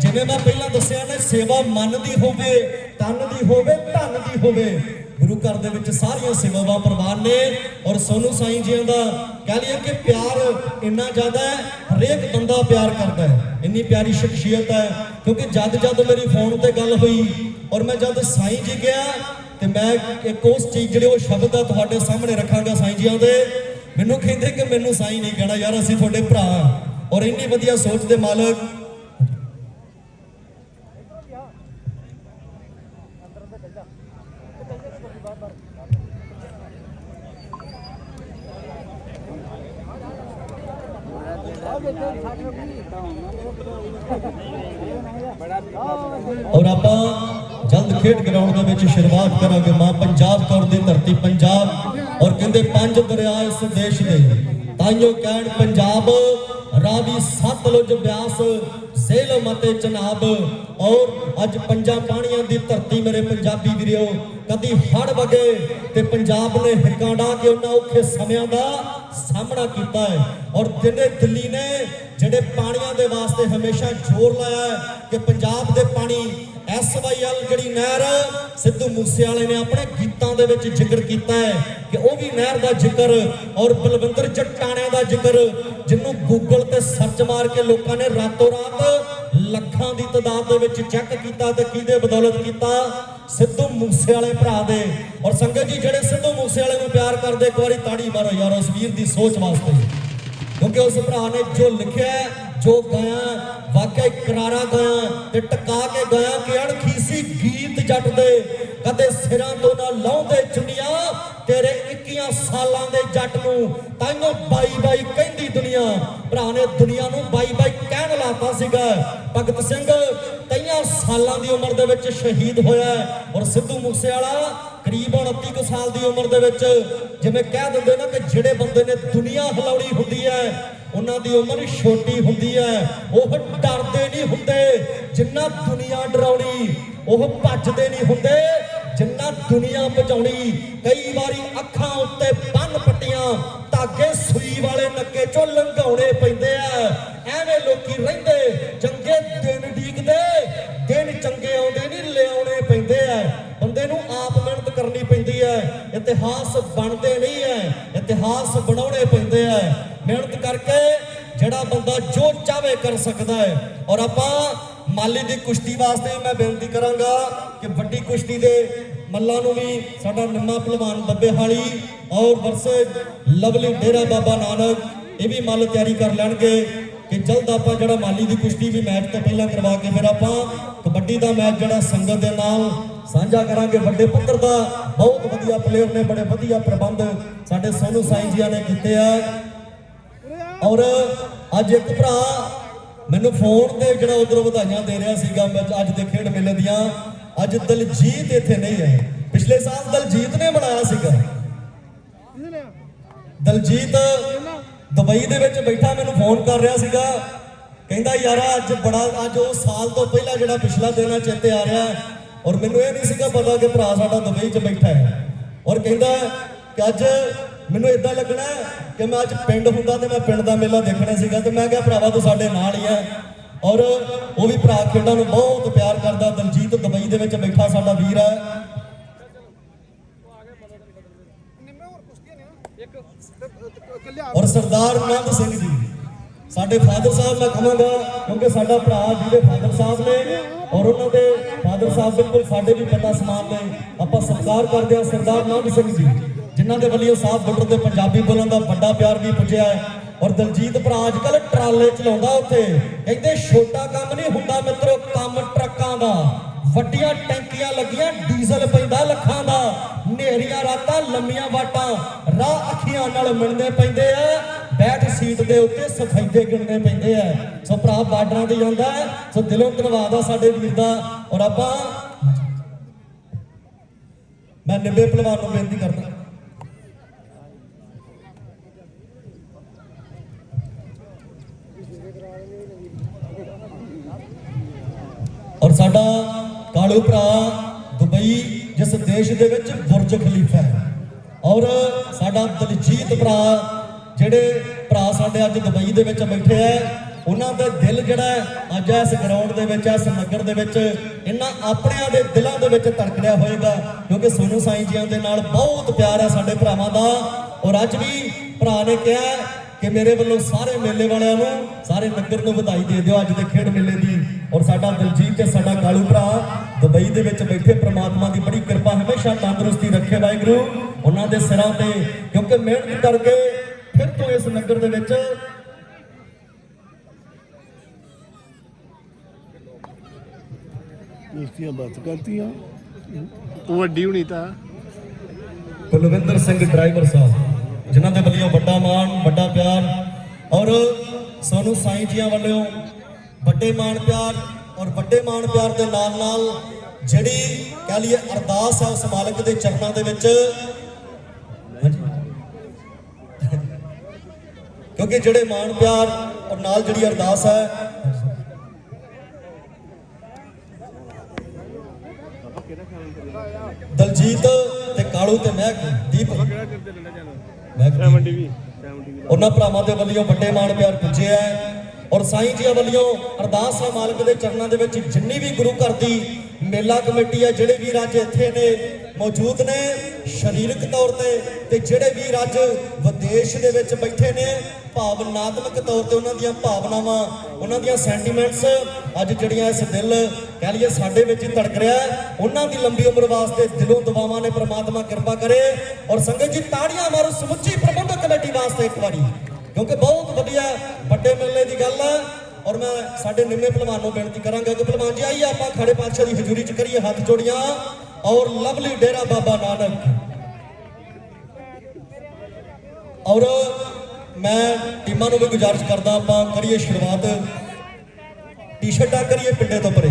ਜਿਵੇਂ ਮੈਂ ਪਹਿਲਾਂ ਦੱਸਿਆ ਨਾ, ਸੇਵਾ ਮਨ ਦੀ ਹੋਵੇ, ਤਨ ਦੀ ਹੋਵੇ, ਧਨ ਦੀ ਹੋਵੇ। ਗੁਰੂ ਘਰ ਦੇ ਵਿੱਚ ਸਾਰੀਆਂ ਸੇਵਾਵਾਂ ਪ੍ਰਵਾਨ ਨੇ ਔਰ ਸੋਨੂ ਸਾਈਂ ਜੀਆਂ ਦਾ ਕਹਿ ਲਈਏ ਕਿ ਪਿਆਰ ਇੰਨਾ ਜ਼ਿਆਦਾ ਹੈ, ਹਰੇਕ ਬੰਦਾ ਪਿਆਰ ਕਰਦਾ ਹੈ, ਇੰਨੀ ਪਿਆਰੀ ਸ਼ਖਸੀਅਤ ਹੈ, ਕਿਉਂਕਿ ਜਦ ਜਦ ਮੇਰੀ ਫੋਨ ਤੇ ਗੱਲ ਹੋਈ ਔਰ ਮੈਂ ਜਦ ਸਾਈਂ ਜੀ ਗਿਆ ਤੇ ਮੈਂ ਇੱਕ ਉਸ ਚੀਜ਼ ਜਿਹੜੇ ਉਹ ਸ਼ਬਦ ਆ ਤੁਹਾਡੇ ਸਾਹਮਣੇ ਰੱਖਾਂਗਾ ਸਾਈਂ ਜੀਆਂ ਦੇ, ਮੈਨੂੰ ਕਹਿੰਦੇ ਕਿ ਮੈਨੂੰ ਸਾਈਂ ਨਹੀਂ ਕਹਿਣਾ ਯਾਰ ਅਸੀਂ ਤੁਹਾਡੇ ਭਰਾ ਹਾਂ। ਔਰ ਇੰਨੀ ਵਧੀਆ ਸੋਚ ਦੇ ਮਾਲਕ ਔਰ ਆਪਾਂ ਜਲਦ ਖੇਡ ਗਰਾਊਂਡ ਦੇ ਵਿੱਚ ਸ਼ੁਰੂਆਤ ਕਰਾਂਗੇ। ਮਾਂ, ਪੰਜਾਬ ਕੌਰ ਦੀ ਧਰਤੀ ਪੰਜਾਬ ਔਰ ਕਹਿੰਦੇ ਪੰਜ ਦਰਿਆ ਇਸ ਦੇਸ਼ ਦੇ। ਤਾਈਓ ਕਹਿਣ, ਪੰਜਾਬ, ਰਾਵੀ ਸਤਲੁਜ ਬਿਆਸ ਜ਼ੇਲਮ ਅਤੇ ਚਨਾਬ ਔਰ ਅੱਜ ਪੰਜਾਂ ਪਾਣੀਆਂ ਦੀ ਧਰਤੀ ਮੇਰੇ ਪੰਜਾਬੀ ਵੀਰਿਓ ਕਦੀ ਹੜ ਵਗੇ ਤੇ ਪੰਜਾਬ ਨੇ ਹਿੱਕਾਂ ਡਾ ਕੇ ਉਹਨਾਂ ਔਖੇ ਸਮਿਆਂ ਦਾ ਸਾਹਮਣਾ ਕੀਤਾ ਹੈ। ਔਰ ਜਿਹਨੇ ਦਿੱਲੀ ਨੇ ਜਿਹੜੇ ਪਾਣੀਆਂ ਦੇ ਵਾਸਤੇ ਹਮੇਸ਼ਾ ਜ਼ੋਰ ਲਾਇਆ ਹੈ ਕਿ ਪੰਜਾਬ ਦੇ ਪਾਣੀ ਐਸਵਾਈਐਲ ਜਿਹੜੀ ਨਹਿਰ ਸਿੱਧੂ ਮੂਸੇਵਾਲੇ ਨੇ ਆਪਣੇ ਗੀਤਾਂ ਦੇ ਵਿੱਚ ਜ਼ਿਕਰ ਕੀਤਾ ਹੈ ਕਿ ਉਹ ਵੀ ਨਹਿਰ ਦਾ ਜ਼ਿਕਰ ਔਰ ਬਲਵਿੰਦਰ ਜੱਟਾਣਿਆਂ ਦਾ ਜ਼ਿਕਰ, ਜਿਹਨੂੰ ਗੂਗਲ ਤੇ ਸਰਚ ਮਾਰ ਕੇ ਲੋਕਾਂ ਨੇ ਰਾਤੋਂ ਰਾਤ ਲੱਖਾਂ ਦੀ ਤਾਦਾਦ ਦੇ ਵਿੱਚ ਚੈੱਕ ਕੀਤਾ ਤੇ ਕਿਹਦੇ ਬਦੌਲਤ ਕੀਤਾ? ਸਿੱਧੂ ਮੂਸੇਵਾਲੇ ਭਰਾ ਦੇ। ਔਰ ਸੰਗਤ ਜੀ, ਜਿਹੜੇ ਸਿੱਧੂ ਮੂਸੇਵਾਲੇ ਨੂੰ ਪਿਆਰ ਕਰਦੇ, ਇੱਕ ਵਾਰੀ ਤਾੜੀ ਮਾਰੋ ਯਾਰ, ਉਸ ਵੀਰ ਦੀ ਸੋਚ ਵਾਸਤੇ। ਕਿਉਂਕਿ ਉਸ ਭਰਾ ਨੇ ਜੋ ਲਿਖਿਆ ਜੋ ਗਾਇਆ, ਵਾਕਿਆ ਕਰਾਰਾ ਗਾਇਆ ਤੇ ਟਕਾ ਕੇ ਗਾਇਆ ਕਿ ਅਣਖੀ ਗੀਤ ਜੱਟ ਦੇ ਕਦੇ ਸਿਰਾਂ ਤੋਂ ਨਾ ਲਾਉਂਦੇ ਚੁੰਨੀਆਂ, ਤੇਰੇ 21 ਸਾਲਾਂ ਦੇ ਜੱਟ ਨੂੰ ਤਾਈਓ ਬਾਈ ਬਾਈ ਕਹਿੰਦੀ ਦੁਨੀਆ। ਭਰਾ ਨੇ ਦੁਨੀਆ ਨੂੰ ਬਾਈ ਬਾਈ ਕਹਿਣ ਲਾਤਾ ਸੀਗਾ। ਭਗਤ ਸਿੰਘ ਕਈਆਂ ਸਾਲਾਂ ਦੀ ਉਮਰ ਦੇ ਵਿੱਚ ਸ਼ਹੀਦ ਹੋਇਆ ਔਰ ਸਿੱਧੂ ਮੂਸੇਵਾਲਾ ਕਰੀਬ 29 ਕੁ ਸਾਲ ਦੀ ਉਮਰ ਦੇ ਵਿੱਚ ਜਿਵੇਂ ਕਹਿ ਦਿੰਦੇ ਨਾ ਕਿ ਜਿਹੜੇ ਬੰਦੇ ਨੇ ਦੁਨੀਆ ਹਿਲਾਉਣੀ ਹੁੰਦੀ ਹੈ ਉਹਨਾਂ ਦੀ ਉਮਰ ਛੋਟੀ ਹੁੰਦੀ ਹੈ। ਉਹ ਡਰਦੇ ਨਹੀਂ ਹੁੰਦੇ। ਜਿੰਨਾ ਦੁਨੀਆ ਡਰਾਉਣੀ, ਉਹ ਭੱਜਦੇ ਨਹੀਂ ਹੁੰਦੇ। ਜਿੰਨਾ ਦੁਨੀਆ ਬਚਾਉਣੀ ਕਈ ਵਾਰੀ ਅੱਖਾਂ ਉੱਤੇ ਬੰਨ ਪੱਟੀਆਂ, ਧਾਗੇ ਸੂਈ ਵਾਲੇ ਨੱਕੇ ਚੋਂ ਲੰਘਾਉਣੇ ਪੈਂਦੇ ਆ। ਐਵੇਂ ਲੋਕੀ ਰਹਿੰਦੇ, ਚੰਗੇ ਦਿਨ ਡੀਕਦੇ, ਦਿਨ ਚੰਗੇ ਆਉਂਦੇ ਨਹੀਂ, ਲਿਆਉਣੇ ਪੈਂਦੇ ਆ। ਬੰਦੇ ਨੂੰ ਆਪ ਮਿਹਨਤ ਕਰਨੀ ਪੈਂਦੀ ਹੈ। ਇਤਿਹਾਸ ਬਣਦੇ ਨਹੀਂ ਹੈ ਇਤਿਹਾਸ ਬਣਾਉਣੇ ਪੈਂਦੇ ਆ ਮਿਹਨਤ ਕਰਕੇ ਜਿਹੜਾ ਬੰਦਾ ਜੋ ਚਾਹਵੇ ਕਰ ਸਕਦਾ ਹੈ ਔਰ ਆਪਾਂ ਮਾਲੀ ਦੀ ਕੁਸ਼ਤੀ ਵਾਸਤੇ ਮੈਂ ਬੇਨਤੀ ਕਰਾਂਗਾ ਕਿ ਵੱਡੀ ਕੁਸ਼ਤੀ ਦੇ ਮੱਲਾਂ ਨੂੰ ਵੀ ਸਾਡਾ ਨਿੰਮਾ ਪਹਿਲਵਾਨ ਬੱਬੇ ਹਾਲੀ ਔਰ ਵਰਸੇ ਲਵਲੀ ਡੇਰਾ ਬਾਬਾ ਨਾਨਕ, ਇਹ ਵੀ ਮੱਲ ਤਿਆਰੀ ਕਰ ਲੈਣਗੇ ਕਿ ਜਲਦ ਆਪਾਂ ਜਿਹੜਾ ਮਾਲੀ ਦੀ ਕੁਸ਼ਤੀ ਵੀ ਮੈਚ ਤੋਂ ਪਹਿਲਾਂ ਕਰਵਾ ਕੇ ਫਿਰ ਆਪਾਂ ਕਬੱਡੀ ਦਾ ਮੈਚ ਜਿਹੜਾ ਸੰਗਤ ਦੇ ਨਾਲ ਸਾਂਝਾ ਕਰਾਂਗੇ। ਵੱਡੇ ਪੱਧਰ ਦਾ ਬਹੁਤ ਵਧੀਆ ਪਲੇਅਰ ਨੇ, ਬੜੇ ਵਧੀਆ ਪ੍ਰਬੰਧ ਸਾਡੇ ਸੋਨੂ ਸਾਈਂ ਜੀਆਂ ਨੇ ਕੀਤੇ ਆ। ਔਰ ਅੱਜ ਇੱਕ ਭਰਾ ਮੈਨੂੰ ਫੋਨ ਤੇ ਜਿਹੜਾ ਉਧਰੋਂ ਵਧਾਈਆਂ ਦੇ ਰਿਹਾ ਸੀਗਾ, ਮੈਂ ਅੱਜ ਦੇ ਖੇਡ ਮੇਲੇ ਦੀਆਂ, ਅੱਜ ਦਲਜੀਤ ਇੱਥੇ ਨਹੀਂ ਹੈ ਪਿਛਲੇ ਸਾਲ ਦਲਜੀਤ ਨੇ ਬਣਾਇਆ ਸੀਗਾ। ਦਲਜੀਤ ਦੁਬਈ ਦੇ ਵਿੱਚ ਬੈਠਾ, ਮੈਨੂੰ ਫੋਨ ਕਰ ਰਿਹਾ ਸੀਗਾ। ਕਹਿੰਦਾ, ਯਾਰ, ਅੱਜ ਬੜਾ, ਅੱਜ ਉਹ ਸਾਲ ਤੋਂ ਪਹਿਲਾਂ ਜਿਹੜਾ ਪਿਛਲਾ ਦਿਨ ਆ, ਚੇਤੇ ਆ ਰਿਹਾ ਔਰ ਮੈਨੂੰ ਇਹ ਨਹੀਂ ਸੀਗਾ ਪਤਾ ਕਿ ਭਰਾ ਸਾਡਾ ਦੁਬਈ 'ਚ ਬੈਠਾ ਹੈ। ਔਰ ਕਹਿੰਦਾ ਕਿ ਅੱਜ ਮੈਨੂੰ ਇਦਾਂ ਲੱਗਣਾ ਕਿ ਮੈਂ ਅੱਜ ਪਿੰਡ ਹੁੰਦਾ ਤੇ ਮੈਂ ਪਿੰਡ ਦਾ ਮੇਲਾ ਦੇਖਣਾ ਸੀਗਾ ਤੇ ਮੈਂ ਕਿਹਾ ਭਰਾਵਾ ਤੂੰ ਸਾਡੇ ਨਾਲ ਹੀ ਹੈ ਔਰ ਉਹ ਵੀ ਭਰਾ ਖੇਡਾਂ ਨੂੰ ਬਹੁਤ ਪਿਆਰ ਕਰਦਾ, ਦਲਜੀਤ ਦੁਬਈ ਦੇ ਵਿੱਚ ਬੈਠਾ ਸਾਡਾ ਵੀਰ ਹੈ। ਔਰ ਸਰਦਾਰ ਨੰਦ ਸਿੰਘ ਜੀ, ਸਾਡੇ ਫਾਦਰ ਸਾਹਿਬ ਮੈਂ ਕਹਾਂਗਾ, ਕਿਉਂਕਿ ਸਾਡਾ ਭਰਾ ਜਿਹਦੇ ਫਾਦਰ ਸਾਹਿਬ ਨੇ ਔਰ ਉਹਨਾਂ ਦੇ ਫਾਦਰ ਸਾਹਿਬ ਬਿਲਕੁਲ ਸਾਡੇ ਵੀ ਪਤਾ ਸਮਾਨ ਨੇ। ਆਪਾਂ ਸਤਿਕਾਰ ਕਰਦੇ ਹਾਂ ਸਰਦਾਰ ਨੰਦ ਸਿੰਘ ਜੀ। ਜਿਨ੍ਹਾਂ ਦੇ ਵੱਲੋਂ ਸਾਫ਼ ਬੁੱਟਰ ਤੇ ਪੰਜਾਬੀ ਬੋਲਣ ਦਾ ਵੱਡਾ ਪਿਆਰ ਵੀ ਪੁੱਜਿਆ ਹੈ। ਔਰ ਦਲਜੀਤ ਭਰਾ ਅੱਜ ਕੱਲ ਟਰਾਲੇ ਚਲਾਉਂਦਾ ਉੱਥੇ। ਕਹਿੰਦੇ ਛੋਟਾ ਕੰਮ ਨਹੀਂ ਹੁੰਦਾ ਮਿੱਤਰੋ, ਕੰਮ ਟਰੱਕਾਂ ਦਾ। ਵੱਡੀਆਂ ਟੈਂਕੀਆਂ ਲੱਗੀਆਂ, ਡੀਜ਼ਲ ਪੈਂਦਾ ਲੱਖਾਂ ਦਾ। ਨੇਰੀਆਂ ਰਾਤਾਂ, ਲੰਮੀਆਂ ਵਾਟਾਂ। ਰਾਹ ਅੱਖੀਆਂ ਨਾਲ ਮਿਲਦੇ ਪੈਂਦੇ ਆ। ਬੈਠ ਸੀਟ ਦੇ ਉੱਤੇ ਸਫੈਦੇ ਗਿਣਨੇ ਪੈਂਦੇ ਆ। ਸੋ ਭਰਾ, ਬਾਰਡਰਾਂ ਤੇ ਜਾਂਦਾ ਹੈ। ਸੋ ਦਿਲੋਂ ਧੰਨਵਾਦ ਆ ਸਾਡੇ ਵੀਰ ਦਾ। ਔਰ ਆਪਾਂ ਮੈਂ ਨਿੱਬੇ ਪਹਿਲਵਾਨ ਨੂੰ ਬੇਨਤੀ ਕਰਦਾ ਔਰ ਸਾਡਾ ਕਾਲੂ ਭਰਾ ਦੁਬਈ ਜਿਸ ਦੇਸ਼ ਦੇ ਵਿੱਚ ਬੁਰਜ ਖਲੀਫਾ ਹੈ। ਔਰ ਸਾਡਾ ਦਲਜੀਤ ਭਰਾ ਜਿਹੜੇ ਭਰਾ ਸਾਡੇ ਅੱਜ ਦੁਬਈ ਦੇ ਵਿੱਚ ਬੈਠੇ ਆ ਉਹਨਾਂ ਦਾ ਦਿਲ ਜਿਹੜਾ ਹੈ, ਅੱਜ ਇਸ ਗਰਾਊਂਡ ਦੇ ਵਿੱਚ ਇਸ ਨਗਰ ਦੇ ਵਿੱਚ ਇਹਨਾਂ ਆਪਣਿਆਂ ਦੇ ਦਿਲਾਂ ਦੇ ਵਿੱਚ ਧੜਕੜਿਆ ਹੋਏਗਾ ਕਿਉਂਕਿ ਸੋਨੂ ਸਾਈਂ ਜੀਆਂ ਦੇ ਨਾਲ ਬਹੁਤ ਪਿਆਰ ਹੈ ਸਾਡੇ ਭਰਾਵਾਂ ਦਾ। ਔਰ ਅੱਜ ਵੀ ਭਰਾ ਨੇ ਕਿਹਾ ਕਿ ਮੇਰੇ ਵੱਲੋਂ ਸਾਰੇ ਮੇਲੇ ਵਾਲਿਆਂ ਨੂੰ ਸਾਰੇ ਨਗਰ ਨੂੰ ਵਧਾਈ ਦੇ ਦਿਓ ਅੱਜ ਦੇ ਖੇਡ ਮੇਲੇ ਦੀ। ਔਰ ਸਾਡਾ ਦਿਲਜੀਤ ਤੇ ਸਾਡਾ ਕਾਲੂ ਭਰਾ ਦੁਬਈ ਦੇ ਵਿੱਚ ਬੈਠੇ ਪ੍ਰਮਾਤਮਾ ਦੀ ਬੜੀ ਕਿਰਪਾ ਹਮੇਸ਼ਾ ਤੰਦਰੁਸਤੀ ਰੱਖੇ ਵਾਹਿਗੁਰੂ। ਉਹਨਾਂ ਦੇ ਸਿਰਾਂ ਤੇ ਕਿਉਂਕਿ ਮਿਹਨਤ ਕਰਕੇ ਫਿਰ ਤੋਂ ਇਸ ਨਗਰ ਦੇ ਵਿੱਚ ਉਸਦੀਆਂ ਬਾਤ ਕਰਤੀਆਂ। ਉਹ ਵੱਡੀ ਹੋਣੀ ਤਾਂ। ਕੁਲਵਿੰਦਰ ਸਿੰਘ ਡਰਾਈਵਰ ਸਾਹਿਬ ਜਿਨ੍ਹਾਂ ਦੇ ਵੱਲੋਂ ਵੱਡਾ ਮਾਣ ਵੱਡਾ ਪਿਆਰ ਔਰ ਸੋਨੂ ਸਾਈਂ ਜੀਆਂ ਵੱਲੋਂ ਵੱਡੇ ਮਾਣ ਪਿਆਰ ਔਰ ਵੱਡੇ ਮਾਣ ਪਿਆਰ ਦੇ ਨਾਲ ਨਾਲ ਜਿਹੜੀ ਕਹ ਲਈਏ ਅਰਦਾਸ ਹੈ ਉਸ ਮਾਲਕ ਦੇ ਚਰਨਾਂ ਦੇ ਵਿੱਚ। ਕਿਉਂਕਿ ਜਿਹੜੇ ਮਾਣ ਪਿਆਰ ਔਰ ਨਾਲ ਜਿਹੜੀ ਅਰਦਾਸ ਹੈ। ਦਲਜੀਤ ਤੇ ਕਾਲੂ ਤੇ ਮੈਂ ਦੀਪ। ਉਹਨਾਂ ਭਰਾਵਾਂ ਦੇ ਵੱਲੋਂ ਵੱਡੇ ਮਾਣ ਪਿਆਰ ਪੁੱਜੇ ਹੈ। ਔਰ ਸਾਈਂ ਜੀਆਂ ਵੱਲੋਂ ਅਰਦਾਸ ਹੈ ਮਾਲਕ ਦੇ ਚਰਨਾਂ ਦੇ ਵਿੱਚ ਜਿੰਨੀ ਵੀ ਗੁਰੂ ਘਰ ਦੀ ਮੇਲਾ ਕਮੇਟੀ ਹੈ, ਜਿਹੜੇ ਵੀਰ ਅੱਜ ਇੱਥੇ ਨੇ, ਮੌਜੂਦ ਨੇ ਸਰੀਰਕ ਤੌਰ ਤੇ ਤੇ ਜਿਹੜੇ ਵੀਰ ਅੱਜ ਵਿਦੇਸ਼ ਦੇ ਵਿੱਚ ਬੈਠੇ ਨੇ, ਭਾਵਨਾਤਮਕ ਤੌਰ ਤੇ ਉਹਨਾਂ ਦੀਆਂ ਭਾਵਨਾਵਾਂ, ਉਹਨਾਂ ਦੀਆਂ ਸੈਂਟੀਮੈਂਟਸ ਅੱਜ ਜਿਹੜੀਆਂ ਇਸ ਦਿਲ ਕਹਿ ਲਈਏ ਸਾਡੇ ਵਿੱਚ ਹੀ ਧੜਕ ਰਿਹਾ ਉਹਨਾਂ ਦੀ ਲੰਬੀ ਉਮਰ ਵਾਸਤੇ ਦਿਲੋਂ ਦੁਆਵਾਂ ਨੇ ਪ੍ਰਮਾਤਮਾ ਕਿਰਪਾ ਕਰੇ। ਔਰ ਸੰਗਤ ਜੀ, ਤਾੜੀਆਂ ਮਾਰੋ, ਸਮੁੱਚੀ ਪ੍ਰਬੰਧਕ ਕਮੇਟੀ ਵਾਸਤੇ ਇੱਕ ਵਾਰੀ, ਕਿਉਂਕਿ ਬਹੁਤ ਵੱਡੇ ਮੇਲੇ ਦੀ ਗੱਲ ਹੈ ਔਰ ਮੈਂ ਸਾਡੇ ਨਿੰਮੇ ਪਹਿਲਵਾਨ ਨੂੰ ਬੇਨਤੀ ਕਰਾਂਗਾ ਕਿ ਪਹਿਲਵਾਨ ਜੀ, ਆਈਏ ਆਪਾਂ ਖੜੇ ਪਾਤਸ਼ਾਹ ਦੀ ਹਜ਼ੂਰੀ 'ਚ ਕਰੀਏ ਹੱਥ ਜੋੜੀਆਂ ਔਰ ਲਵਲੀ ਡੇਰਾ ਬਾਬਾ ਨਾਨਕ। ਔਰ ਮੈਂ ਟੀਮਾਂ ਨੂੰ ਵੀ ਗੁਜ਼ਾਰਿਸ਼ ਕਰਦਾ ਆਪਾਂ ਕਰੀਏ ਸ਼ੁਰੂਆਤ। ਟੀ-ਸ਼ਰਟਾਂ ਕਰੀਏ ਪਿੰਡੇ ਤੋਂ ਪਰੇ।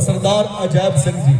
ਸਰਦਾਰ ਅਜੈਬ ਸਿੰਘ ਜੀ।